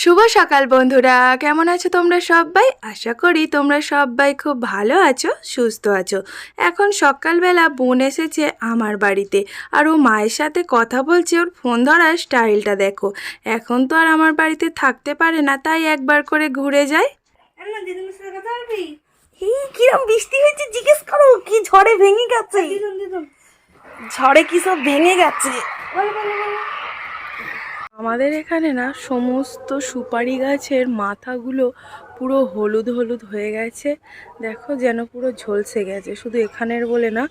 শুভ সকাল বন্ধুরা কেমন আছো তোমরা সবাই? আশা করি তোমরা সবাই খুব ভালো আছো সুস্থ আছো। এখন সকালবেলা বোন এসেছে আমার বাড়িতে আর ও মায়ের সাথে কথা বলছে ওর ফোন ধরার স্টাইলটা দেখো। এখন তো আর আমার বাড়িতে থাকতে পারে না তাই একবার করে ঘুরে যায় কিরম বৃষ্টি হয়েছে জিজ্ঞেস করো কি ঝড়ে ভেঙে গেছে? ঝড়ে কি সব ভেঙে গেছে? আমাদের এখানে না সমস্ত সুপারি গাছের মাথাগুলো পুরো হলুদ হলুদ হয়ে গেছে। দেখো যেন পুরো ঝলসে গেছে। শুধু এখানের বলে না,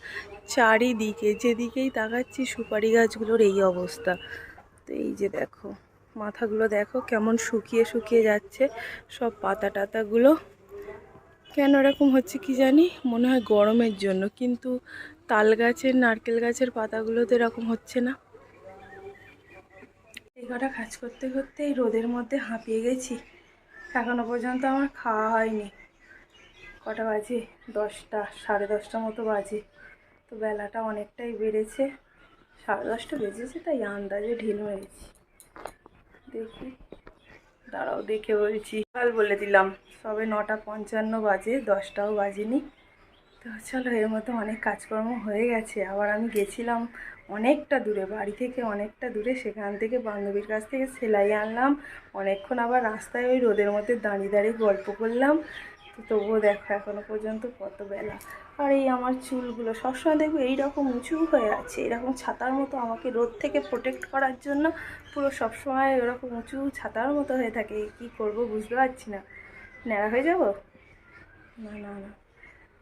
চারিদিকে, যেদিকেই তাকাচ্ছি সুপারি গাছগুলোর এই অবস্থা। তো এই যে দেখো, মাথাগুলো দেখো কেমন শুকিয়ে শুকিয়ে যাচ্ছে। সব পাতা টাতাগুলো। কেন এরকম হচ্ছে কি জানি? মনে হয় গরমের জন্য। কিন্তু তাল গাছের, নারকেল গাছের পাতাগুলো তো এরকম হচ্ছে না। কটা কাজ করতে করতে এই রোদের মধ্যে হাঁপিয়ে গেছি। এখনও পর্যন্ত আমার খাওয়া হয়নি। কটা বাজে? দশটা, সাড়ে দশটা মতো বাজে। তো বেলাটা অনেকটাই বেড়েছে। সাড়ে দশটা বেজেছে, তাই আন্দাজে ঢিল মেরেছি। দেখি। দাঁড়াও, দেখে বলছি। কাল বলে দিলাম, সবে নটা পঞ্চান্ন বাজে, দশটাও বাজেনি। তো চলো, এর মতো অনেক কাজকর্ম হয়ে গেছে। আবার আমি গেছিলাম অনেকটা দূরে, বাড়ি থেকে অনেকটা দূরে। সেখান থেকে বান্ধবীর কাছ থেকে সেলাই আনলাম। অনেকক্ষণ আবার রাস্তায় ওই রোদের মধ্যে দাঁড়িয়ে দাঁড়িয়ে গল্প করলাম। তো তবুও দেখো এখনও পর্যন্ত কত বেলা। আর এই আমার চুলগুলো সবসময় দেখব এইরকম উঁচু হয়ে আছে, এরকম ছাতার মতো আমাকে রোদ থেকে প্রোটেক্ট করার জন্য পুরো সবসময় ওরকম উঁচু ছাতার মতো হয়ে থাকে। কি করব বুঝতে পারছি না। ন্যাড়া হয়ে যাব? না না না।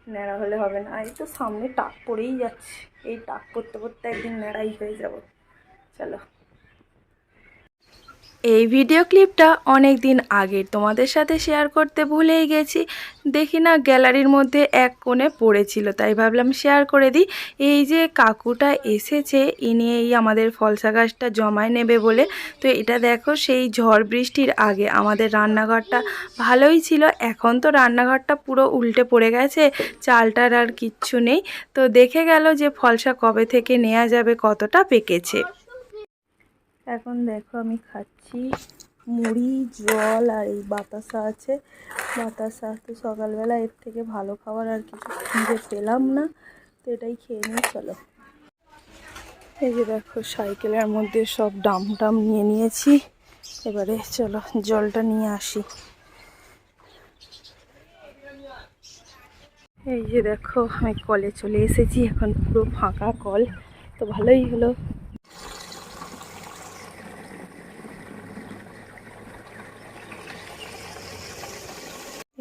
ন্যাড়া হলে হবে না। এই তো সামনে টাক পড়েই যাচ্ছে। এই টাক পড়তে পড়তে একদিন ন্যাড়াই হয়ে যাব। চলো। এই ভিডিও ক্লিপটা অনেক দিন আগের। তোমাদের সাথে শেয়ার করতে ভুলেই গেছি। দেখি না গ্যালারির মধ্যে এক কোণে পড়েছিল, তাই ভাবলাম শেয়ার করে দিই। এই যে কাকুটা এসেছে, ইনি এই আমাদের ফলসা গাছটা জমায় নেবে বলে। তো এটা দেখো, সেই ঝড় বৃষ্টির আগে আমাদের রান্নাঘরটা ভালোই ছিল। এখন তো রান্নাঘরটা পুরো উল্টে পড়ে গেছে, চালটার আর কিচ্ছু নেই। তো দেখে গেল যে ফলসা কবে থেকে নেওয়া যাবে, কতটা পেকেছে। এখন দেখো আমি খাচ্ছি। মুড়ি, জল আর এই বাতাসা আছে। বাতাসা তো সকালবেলা এর থেকে ভালো খাবার আর কিছু খুঁজে পেলাম না। তো এটাই খেয়ে নিই, চলো। এই যে দেখো, সাইকেলের মধ্যে সব ডাম টাম নিয়ে নিয়েছি। এবারে চলো, জলটা নিয়ে আসি। এই যে দেখো, আমি কলে চলে এসেছি, এখন পুরো ফাঁকা কল। তো ভালোই হলো।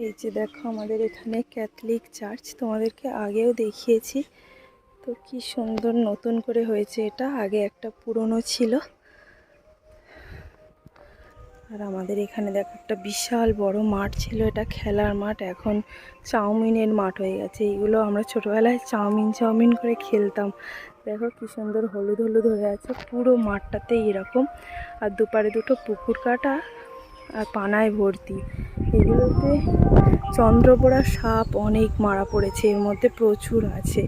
এই যে দেখো আমাদের এখানে ক্যাথলিক চার্চ, তোমাদেরকে আগেও দেখিয়েছি। তো কি সুন্দর নতুন করে হয়েছে এটা, আগে একটা পুরনো ছিল। আর আমাদের এখানে দেখো একটা বিশাল বড় মাঠ ছিল, এটা খেলার মাঠ, এখন চাউমিনের মাঠ হয়ে গেছে। এইগুলো আমরা ছোটোবেলায় চাউমিন চাউমিন করে খেলতাম। দেখো কি সুন্দর হলুদ হলুদ হয়ে আছে, পুরো মাঠটাতেই এরকম। আর দুপারে দুটো পুকুর কাটা আর পানায় ভর্তি। এগুলোতে চন্দ্রপোড়া সাপ অনেক মারা পড়েছে, এর মধ্যে প্রচুর আছে।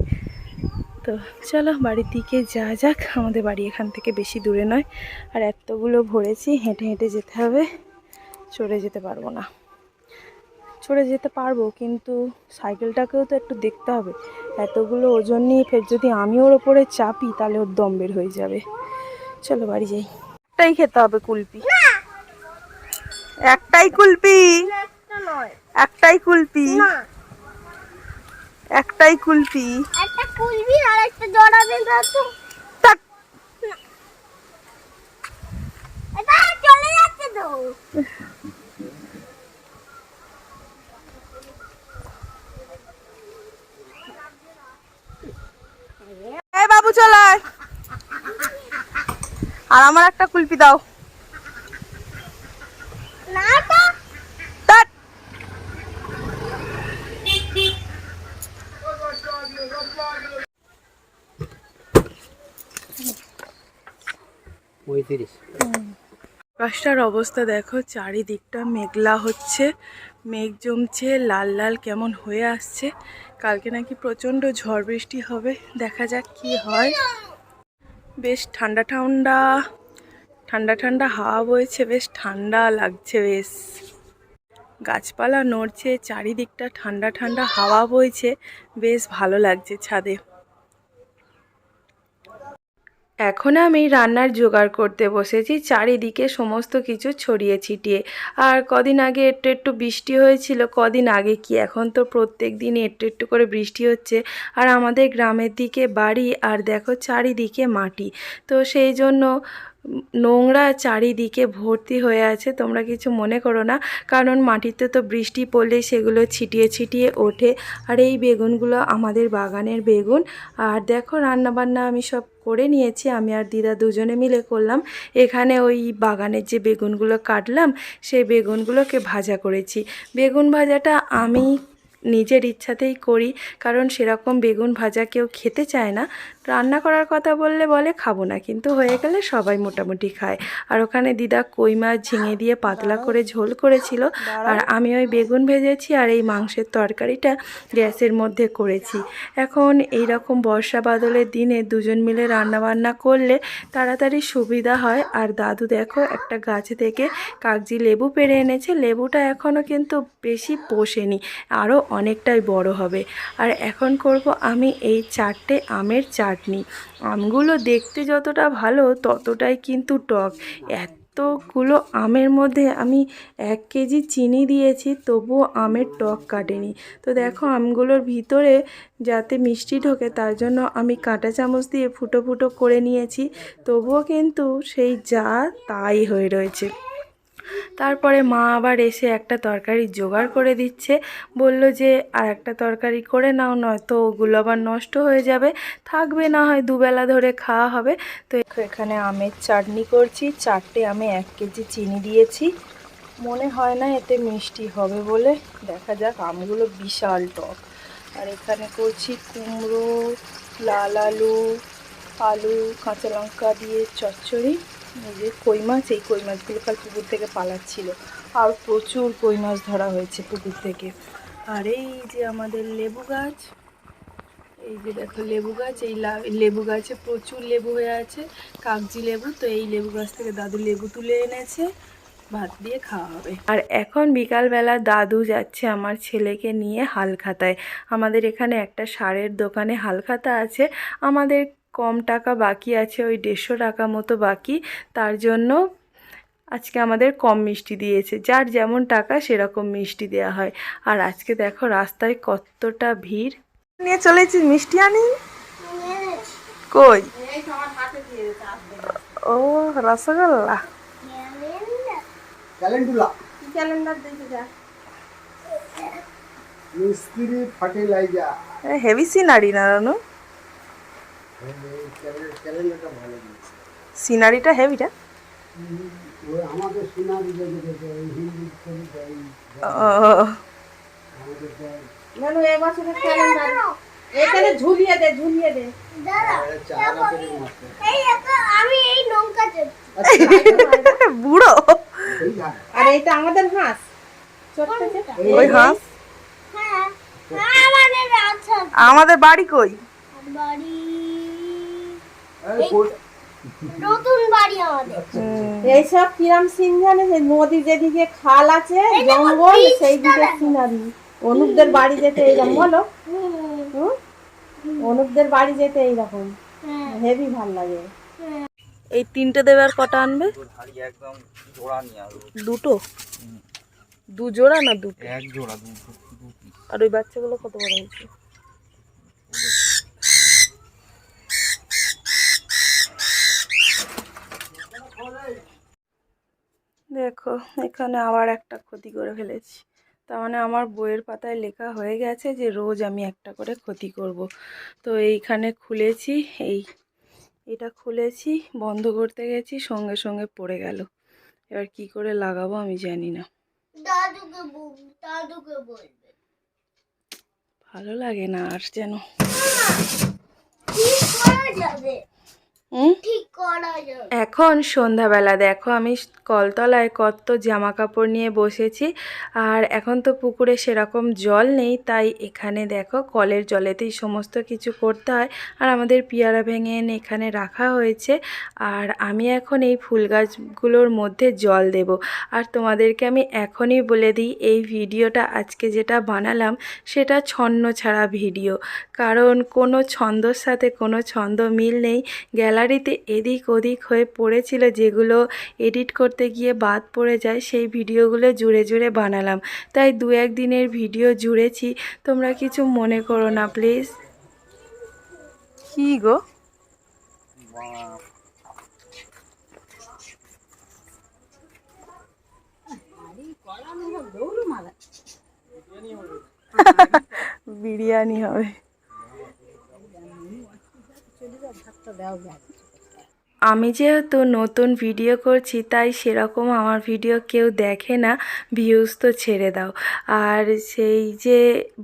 তো চলো বাড়ির দিকে যা যাক, আমাদের বাড়ি এখান থেকে বেশি দূরে নয়। আর এতগুলো ভরেছি, হেঁটে হেঁটে যেতে হবে। চড়ে যেতে পারব না। চড়ে যেতে পারব, কিন্তু সাইকেলটাকেও তো একটু দেখতে হবে। এতগুলো ওজন নিয়ে ফের যদি আমি ওর ওপরে চাপি, তাহলে ওর দম বের হয়ে যাবে। চলো বাড়ি যাই। তাই খেতে হবে কুলপি। একটাই কুলপি? একটাই কুলপি? একটাই কুলপি? একটা কুলবি আর একটা জোড়া দিন তো এটা চলে যাচ্ছে তো। এই বাবু চলায় আর আমার একটা কুলপি দাও না তো তাট পঁয়ত্রিশ আকাশটার অবস্থা দেখো চারিদিকটা মেঘলা হচ্ছে মেঘ জমছে লাল লাল কেমন হয়ে আসছে। কালকে নাকি প্রচণ্ড ঝড় বৃষ্টি হবে দেখা যাক কি হয়। বেশ ঠান্ডা ঠান্ডা। ঠান্ডা ঠান্ডা হাওয়া বইছে বেশ ঠান্ডা লাগছে, বেশ। গাছপালা নড়ছে, চারিদিকটা ঠান্ডা ঠান্ডা হাওয়া বইছে, বেশ ভালো লাগছে ছাদে। এখন আমি রান্নার জোগাড় করতে বসেছি, চারিদিকে সমস্ত কিছু ছড়িয়ে ছিটিয়ে। আর কদিন আগে একটু একটু বৃষ্টি হয়েছিল, কদিন আগে কি? এখন তো প্রত্যেক দিন একটু একটু করে বৃষ্টি হচ্ছে। আর আমাদের গ্রামের দিকে বাড়ি, আর দেখো চারিদিকে মাটি। তো সেই জন্য নোংরা চারিদিকে ভর্তি হয়ে আছে, তোমরা কিছু মনে করো না। কারণ মাটিতে তো বৃষ্টি পড়লে সেগুলো ছিটিয়ে ছিটিয়ে ওঠে। আর এই বেগুনগুলো আমাদের বাগানের বেগুন। আর দেখো, রান্নাবান্না আমি সব করে নিয়েছি। আমি আর দিদা দুজনে মিলে করলাম। এখানে ওই বাগানের যে বেগুনগুলো কাটলাম, সেই বেগুনগুলোকে ভাজা করেছি। বেগুন ভাজাটা আমি নিজের ইচ্ছাতেই করি, কারণ সেরকম বেগুন ভাজা কেউ খেতে চায় না। রান্না করার কথা বললে বলে, খাব না। কিন্তু হয়ে গেলে সবাই মোটামুটি খায়। আর ওখানে দিদা কই মাছ ঝিঙে দিয়ে পাতলা করে ঝোল করেছিল। আর আমি ওই বেগুন ভেজেছি আর এই মাংসের তরকারিটা গ্যাসের মধ্যে করেছি। এখন এই রকম বর্ষা বাদলের দিনে দুজন মিলে রান্না বান্না করলে তাড়াতাড়ি সুবিধা হয়। আর দাদু দেখো, একটা গাছ থেকে কাগজি লেবু পেরে এনেছে। লেবুটা এখনও কিন্তু বেশি পোষেনি। আরও অনেকটাই বড় হবে। আর এখন করব আমি এই চারটে আমের চাটনি। আমগুলো দেখতে যতটা ভালো, ততটাই কিন্তু টক। এতগুলো আমের মধ্যে আমি এক কেজি চিনি দিয়েছি, তবুও আমের টক কাটেনি। তো দেখো আমগুলোর ভিতরে যাতে মিষ্টি ঢোকে, তার জন্য আমি কাঁটা চামচ দিয়ে ফুটো ফুটো করে নিয়েছি। তবুও কিন্তু সেই যা তাই হয়ে রয়েছে। তারপরে মা আবার এসে একটা তরকারি জোগাড় করে দিচ্ছে। বলল যে, আর একটা তরকারি করে নাও, নয়তো ওগুলো আবার নষ্ট হয়ে যাবে। থাকবে না হয় দুবেলা ধরে খাওয়া হবে। তো এখানে আমের চাটনি করছি। চারটে আমি এক কেজি চিনি দিয়েছি। মনে হয় না এতে মিষ্টি হবে বলে। দেখা যাক, আমগুলো বিশাল টক। আর এখানে করছি কুমড়ো, লাল আলু আলু, কাঁচা লঙ্কা দিয়ে চচ্চড়ি। যে কই মাছ, এই কই মাছগুলো কাল পুকুর থেকে পালাচ্ছিল। আর প্রচুর কই মাছ ধরা হয়েছে পুকুর থেকে। আর এই যে আমাদের লেবু গাছ, এই যে দেখো লেবু গাছ, এই লেবু গাছে প্রচুর লেবু হয়ে আছে, কাগজি লেবু, তো এই লেবু গাছ থেকে দাদু লেবু তুলে এনেছে, ভাত দিয়ে খাওয়া হবে। আর এখন বিকালবেলা দাদু যাচ্ছে আমার ছেলেকে নিয়ে হালখাতায়। আমাদের এখানে একটা সারের দোকানে হালখাতা আছে, আমাদের কম টাকা বাকি আছে ওই দেড়শো টাকা মতো বাকি। তার জন্য আজকে আমাদের কম মিষ্টি দিয়েছে। যার যেমন টাকা সেরকম মিষ্টি দেওয়া হয়। আর আজকে দেখো রাস্তায় কতটা ভিড়। নিয়ে চলেছি মিষ্টি আনি। কই? ও রসগোল্লা। ক্যালেন্ডুলা। ক্যালেন্ডার দেখে যা। হেভি সিনারি না রানু। সিনারিটা হেভিটা ওই আমাদের সোনারি এখানে ঝুলিয়ে দে ঝুলিয়ে দে এই দেখো, আমি এই নৌকা বুড়ো। আর এইটা আমাদের হাঁস। ওই হাঁস? হ্যাঁ আমাদের আচ্ছা আমাদের বাড়ি কই? বাড়ি নতুন বাড়ি আমাদের। এইসব কিরাম সিন জানে যে নদী যেদিকে খাল আছে জঙ্গল সেই দিকে সিনারি। অনুপদের বাড়ি যেতে এইরকম বলো? অনুপদের বাড়ি যেতে এইরকম। হ্যাঁ হেভি ভালো লাগে। এই তিনটে দেবার কটা আনবে? দুটো? দু জোড়া না দুটো? এক জোড়া দুটো আর ওই বাচ্চাগুলো কত বড় হয়েছে? দেখো এখানে আবার একটা ক্ষতি করে ফেলেছি। তার মানে আমার বইয়ের পাতায় লেখা হয়ে গেছে যে রোজ আমি একটা করে ক্ষতি করব। তো এইখানে খুলেছি এই এটা খুলেছি বন্ধ করতে গেছি সঙ্গে সঙ্গে পড়ে গেল। এবার কি করে লাগাবো আমি জানি না। ভালো লাগে না আর যেন। এখন সন্ধ্যাবেলা দেখো আমি কলতলায় কত জামা কাপড় নিয়ে বসেছি আর এখন তো পুকুরে সেরকম জল নেই তাই এখানে দেখো কলের জলেতেই সমস্ত কিছু করতে হয় আর আমাদের পিয়ারা ভেঙে এনে এখানে রাখা হয়েছে আর আমি এখন এই ফুল গাছগুলোর মধ্যে জল দেব। আর তোমাদেরকে আমি এখনই বলে দিই এই ভিডিওটা আজকে যেটা বানালাম সেটা ছন্ন ছাড়া ভিডিও কারণ কোনো ছন্দর সাথে কোনো ছন্দ মিল নেই গ্যালারিতে এদিক ওদিক হয়ে পড়েছিল যেগুলো এডিট করতে গিয়ে বাদ পড়ে যায় সেই ভিডিওগুলো জুড়ে জুড়ে বানালাম। তাই দু এক দিনের ভিডিও জুড়েছি। তোমরা কিছু মনে করো না প্লিজ। কি গো? বিরিয়ানি হবে। ভাতটা দেওয়া যায় আমি যেহেতু নতুন ভিডিও করছি, তাই সেরকম আমার ভিডিও কেউ দেখে না ভিউজ তো ছেড়ে দাও। আর সেই যে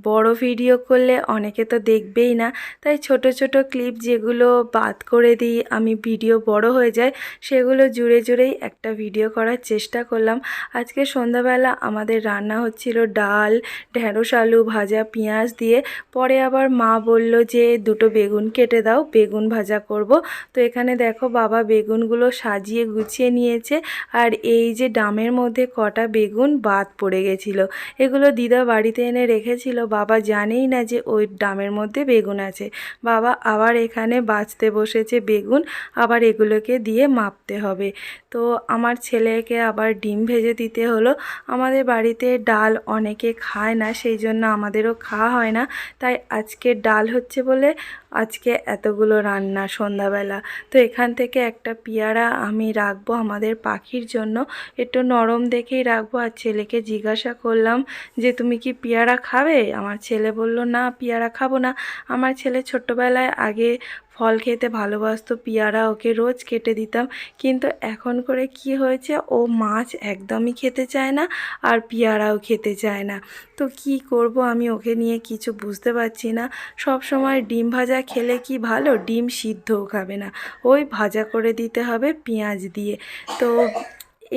বড় ভিডিও করলে অনেকে তো দেখবেই না, তাই ছোট ছোট ক্লিপ যেগুলো বাদ করে দিই, আমি ভিডিও বড় হয়ে যায়, সেগুলো জুড়ে জুড়েই একটা ভিডিও করার চেষ্টা করলাম। আজকে সন্ধ্যাবেলা আমাদের রান্না হচ্ছিল ডাল, ঢেঁড়স, আলু ভাজা, পেঁয়াজ দিয়ে। পরে আবার মা বলল যে, দুটো বেগুন কেটে দাও, বেগুন ভাজা করব। তো এখানে দেখো বাবা বেগুনগুলো সাজিয়ে গুছিয়ে নিয়েছে আর এই যে ডামের মধ্যে কটা বেগুন বাদ পড়ে গেছিল। এগুলো দিদা বাড়িতে এনে রেখেছিল। বাবা জানেই না যে ওই ডামের মধ্যে বেগুন আছে। বাবা আবার এখানে বাছতে বসেছে বেগুন, আবার এগুলোকে দিয়ে মাপতে হবে। তো আমার ছেলেকে আবার ডিম ভেজে দিতে হলো। আমাদের বাড়িতে ডাল অনেকে খায় না, সেই জন্য আমাদেরও খাওয়া হয় না। তাই আজকে ডাল হচ্ছে বলে আজকে এতগুলো রান্না, সন্ধ্যাবেলা। তো এখান থেকে একটা পেয়ারা আমি রাখব আমাদের পাখির জন্য। একটু নরম দেখেই রাখব। আর ছেলেকে জিজ্ঞাসা করলাম যে, তুমি কি পেয়ারা খাবে? আমার ছেলে বলল, না, পেয়ারা খাব না। আমার ছেলে ছোট্টবেলায় আগে ফল খেতে ভালোবাসতো পিয়ারা, ওকে রোজ কেটে দিতাম। কিন্তু এখন করে কি হয়েছে? ও মাছ একদমই খেতে চায় না আর পেয়ারাও খেতে চায় না। তো কি করব আমি ওকে নিয়ে কিছু বুঝতে পারছি না। সব সময় ডিম ভাজা খেলে কি ভালো? ডিম সিদ্ধও খাবে না। ওই ভাজা করে দিতে হবে পেঁয়াজ দিয়ে। তো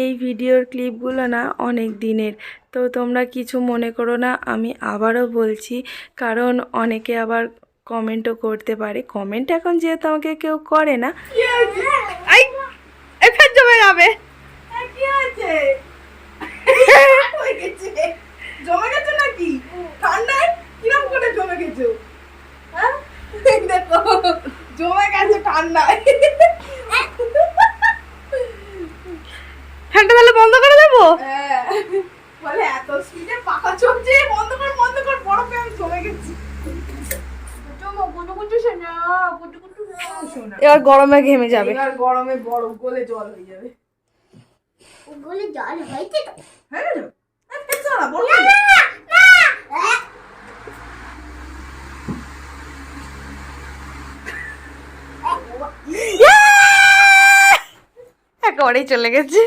এই ভিডিওর ক্লিপগুলো না অনেক দিনের। তো তোমরা কিছু মনে করো না, আমি আবারও বলছি। কারণ অনেকে আবার কমেন্টও করতে পারে। কমেন্ট এখন যেহেতু আমাকে কেউ করে না। জমে যাবে। হয়ে জমে গেছে নাকি? ঠান্ডায় কিরম করে জমে গেছে? হ্যাঁ? দেখো জমে গেছে ঠান্ডায়। ফ্যানটা তাহলে বন্ধ করে দেবো? হ্যাঁ। বলে এত স্পিডে পাখা চলছে বন্ধ কর বন্ধ কর আমি জমে গেছি। এবার গরমে ঘেমে যাবে এবার গরমে বরফ গলে জল হয়ে যাবে গলে জল হয়েছে তো হ্যাঁ একেবারেই চলে গেছে